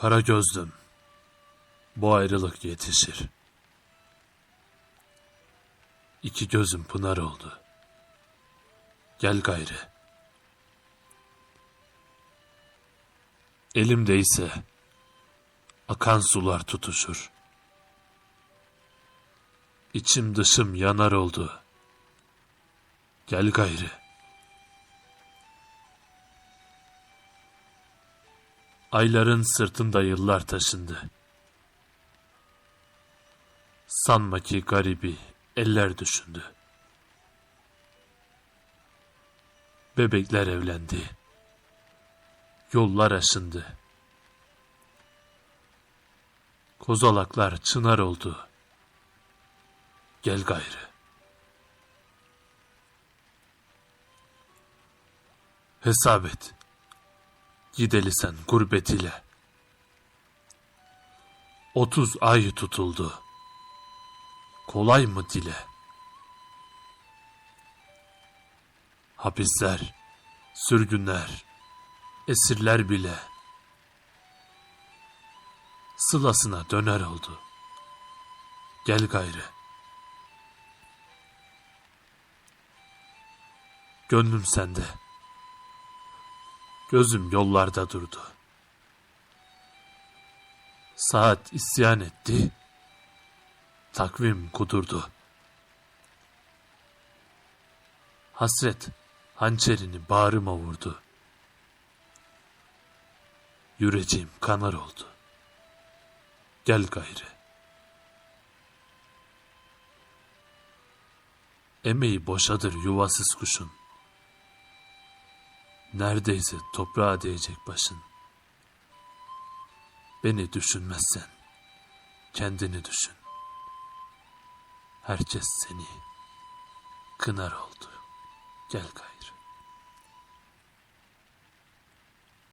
Kara gözlüm. Bu ayrılık yetişir. İki gözüm pınar oldu. Gel gayrı. Elimde ise akan sular tutuşur. İçim dışım yanar oldu. Gel gayrı. Ayların sırtında yıllar taşındı. Sanma ki garibi eller düşündü. Bebekler evlendi. Yollar aşındı. Kozalaklar çınar oldu. Gel gayrı. Hesap et. Gideli sen gurbet ile. Otuz ay tutuldu. Kolay mı dile? Hapisler, sürgünler, esirler bile sılasına döner oldu. Gel gayrı. Gönlüm sende. Gözüm yollarda durdu. Saat isyan etti. Takvim kudurdu. Hasret hançerini bağrıma vurdu. Yüreceğim kanar oldu. Gel gayrı. Emeği boşadır yuvasız kuşun. Neredeyse toprağa değecek başın. Beni düşünmezsen kendini düşün. Herkes seni kınar oldu. Gel gayrı.